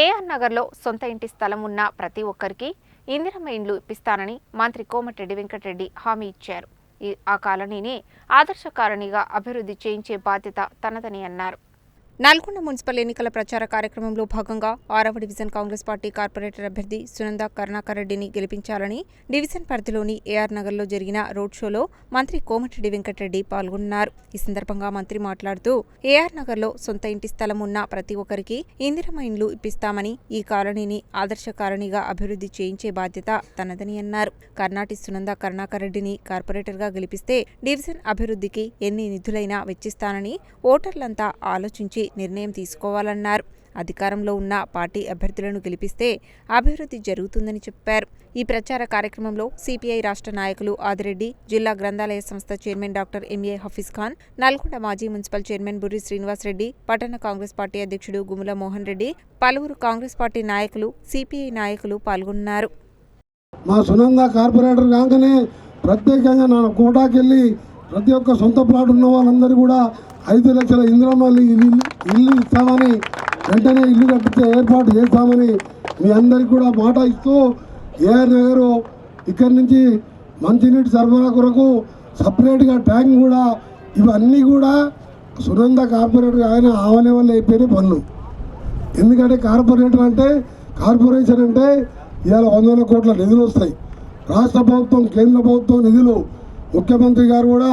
AR నగర్లో సొంత ఇంటి స్థలం ఉన్న ప్రతి ఒక్కరికి ఇందిరమ్మ ఇండ్లు ఇప్పిస్తానని మంత్రి కోమటిరెడ్డి వెంకటరెడ్డి హామీ ఇచ్చారు. ఆ కాలనీని ఆదర్శ కాలనీగా అభివృద్ధి చేయించే బాధ్యత తనదని అన్నారు. నల్గొండ మున్సిపల్ ఎన్నికల ప్రచార కార్యక్రమంలో భాగంగా ఆరవ డివిజన్ కాంగ్రెస్ పార్టీ కార్పొరేటర్ అభ్యర్థి సునంద కరుణాకర్ రెడ్డిని గెలిపించాలని డివిజన్ పరిధిలోని ఏఆర్ నగర్లో జరిగిన రోడ్ షోలో మంత్రి కోమటిరెడ్డి వెంకటరెడ్డి పాల్గొన్నారు. ఈ సందర్భంగా మంత్రి మాట్లాడుతూ ఏఆర్ నగర్లో సొంత ఇంటి స్థలం ఉన్న ప్రతి ఒక్కరికి ఇందిరమ ఇండ్లు ఇప్పిస్తామని ఈ కాలనీని ఆదర్శ కాలనీగా అభివృద్ధి చేయించే బాధ్యత తనదని అన్నారు. కర్ణాటి సునంద కరుణాకర్ రెడ్డిని కార్పొరేటర్గా గెలిపిస్తే డివిజన్ అభివృద్ధికి ఎన్ని నిధులైనా వెచ్చిస్తానని ఓటర్లంతా ఆలోచించి నిర్ణయం తీసుకోవాలన్నారు. అధికారంలో ఉన్న పార్టీ అభ్యర్థులను గెలిపిస్తే అభివృద్ధి జరుగుతుందని చెప్పారు. ఈ ప్రచార కార్యక్రమంలో సిపిఐ రాష్ట్ర నాయకులు ఆదిరెడ్డి జిల్లా గ్రంథాలయ సంస్థ chairman doctor MA Hafeez Khan Nalgonda మాజీ మున్సిపల్ చైర్మన్ బుర్రి శ్రీనివాసరెడ్డి పట్టణ కాంగ్రెస్ పార్టీ అధ్యక్షుడు గుముల మోహన్ రెడ్డి పలువురు కాంగ్రెస్ పార్టీ నాయకులు సిపిఐ నాయకులు పాల్గొన్నారు. మా సునంద కార్పొరేటర్ కాగానే ప్రత్యేకంగా నా కోటాకెళ్ళి ప్రతి ఒక్క సొంత ప్లాట్ ఉన్న వాళ్ళందరూ కూడా ఐదు లక్షల ఇంద్రమల్లి ఇల్లు ఇల్లు ఇస్తామని వెంటనే ఇల్లు కట్టించే ఏర్పాటు చేస్తామని మీ అందరికి కూడా మాట ఇస్తూ ఏఆర్ నగర్ ఇక్కడి నుంచి మంచినీటి సరఫరా కొరకు సపరేట్గా ట్యాంక్ కూడా ఇవన్నీ కూడా సునంద కార్పొరేటర్ ఆయన ఆవనే వల్ల అయిపోయిన పనులు. ఎందుకంటే కార్పొరేటర్ అంటే కార్పొరేషన్ అంటే ఇవాళ వందల కోట్ల నిధులు వస్తాయి. రాష్ట్ర ప్రభుత్వం కేంద్ర ప్రభుత్వం నిధులు ముఖ్యమంత్రి గారు కూడా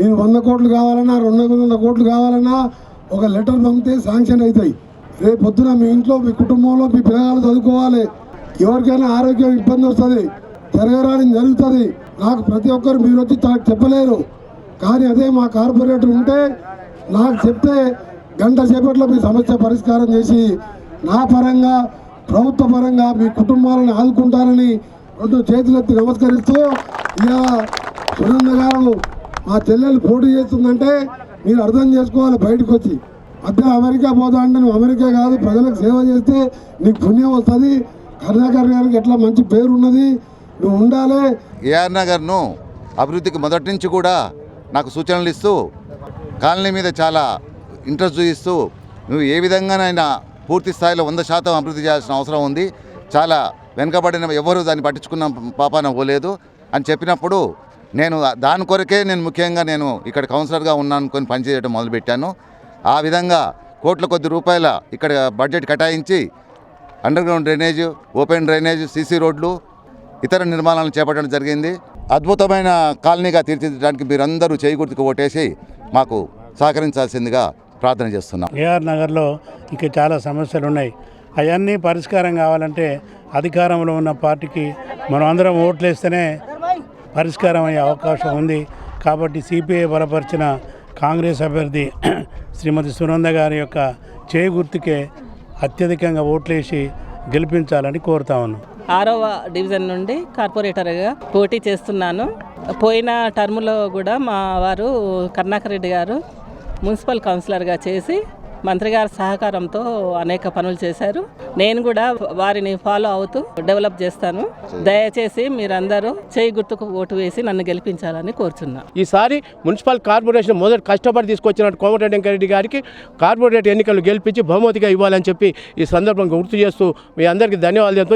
నేను వంద కోట్లు కావాలన్నా రెండు వందల కోట్లు కావాలన్నా ఒక లెటర్ పంపితే శాంక్షన్ అవుతాయి. రేపు పొద్దున మీ ఇంట్లో మీ కుటుంబంలో మీ పిల్లగాళ్ళు చదువుకోవాలి. ఎవరికైనా ఆరోగ్యం ఇబ్బంది వస్తుంది. జరగరాని జరుగుతుంది. నాకు ప్రతి ఒక్కరు మీరు వచ్చి నాకు చెప్పలేరు. కానీ అదే మా కార్పొరేటర్ ఉంటే నాకు చెప్తే గంట సేపట్లో మీ సమస్య పరిష్కారం చేసి నా పరంగా ప్రభుత్వ పరంగా మీ కుటుంబాలను ఆదుకుంటారని రెండు చేతులెత్తి నమస్కరిస్తూ ఇలా సునంద గారు మా చెల్లెలు పోటీ చేస్తుందంటే మీరు అర్థం చేసుకోవాలి బయటకు వచ్చి మధ్యలో అమెరికా పోతా అంటే నువ్వు అమెరికా కాదు ప్రజలకు సేవ చేస్తే నీకు పుణ్యం వస్తుంది. కరుణాకర్ గారికి ఎట్లా మంచి పేరు ఉన్నది నువ్వు ఉండాలి. ఏఆర్ నగర్ను అభివృద్ధికి మొదటి నుంచి కూడా నాకు సూచనలు ఇస్తూ కాలనీ మీద చాలా ఇంట్రెస్ట్ చూపిస్తూ నువ్వు ఏ విధంగానైనా పూర్తి స్థాయిలో వంద శాతం అభివృద్ధి చేయాల్సిన అవసరం ఉంది. చాలా వెనుకబడిన ఎవరు దాన్ని పట్టించుకున్న పాపాన పోలేదు. అని చెప్పినప్పుడు నేను దాని కొరకే నేను ముఖ్యంగా నేను ఇక్కడ కౌన్సిలర్గా ఉన్నాను అనుకొని పనిచేయడం మొదలుపెట్టాను. ఆ విధంగా కోట్ల కొద్ది రూపాయల ఇక్కడ బడ్జెట్ కేటాయించి under ground drainage open drainage CC రోడ్లు ఇతర నిర్మాణాలను చేపట్టడం జరిగింది. అద్భుతమైన కాలనీగా తీర్చిదిద్దడానికి మీరందరూ చేయి ఓటేసి మాకు సహకరించాల్సిందిగా ప్రార్థన చేస్తున్నాం. ఏఆర్ నగర్లో ఇంకా చాలా సమస్యలు ఉన్నాయి అవన్నీ పరిష్కారం కావాలంటే అధికారంలో ఉన్న పార్టీకి మనం అందరం ఓట్లేస్తేనే పరిష్కారం అయ్యే అవకాశం ఉంది. కాబట్టి సిపిఐ బలపరిచిన కాంగ్రెస్ అభ్యర్థి శ్రీమతి సునంద గారి యొక్క చేయి గుర్తుకే అత్యధికంగా ఓట్లేసి గెలిపించాలని కోరుతా ఉన్నాం. ఆరవ డివిజన్ నుండి కార్పొరేటర్గా పోటీ చేస్తున్నాను. పోయిన టర్మ్లో కూడా మా వారు కరుణాకర్ రెడ్డి గారు మున్సిపల్ కౌన్సిలర్గా చేసి మంత్రి గారి సహకారంతో అనేక పనులు చేశారు. నేను కూడా వారిని ఫాలో అవుతూ డెవలప్ చేస్తాను. దయచేసి మీరందరూ చేయి గుర్తుకు ఓటు వేసి నన్ను గెలిపించాలని కోరుచున్నాను ఈసారి మున్సిపల్ కార్పొరేషన్ మొదటి కష్టపడి తీసుకొచ్చిన కోమటిరెడ్డి వెంకరెడ్డి గారికి కార్పొరేట్ ఎన్నికలు గెలిపించి బహుమతిగా ఇవ్వాలని చెప్పి ఈ సందర్భంగా గుర్తు చేస్తూ మీ అందరికీ ధన్యవాదాలు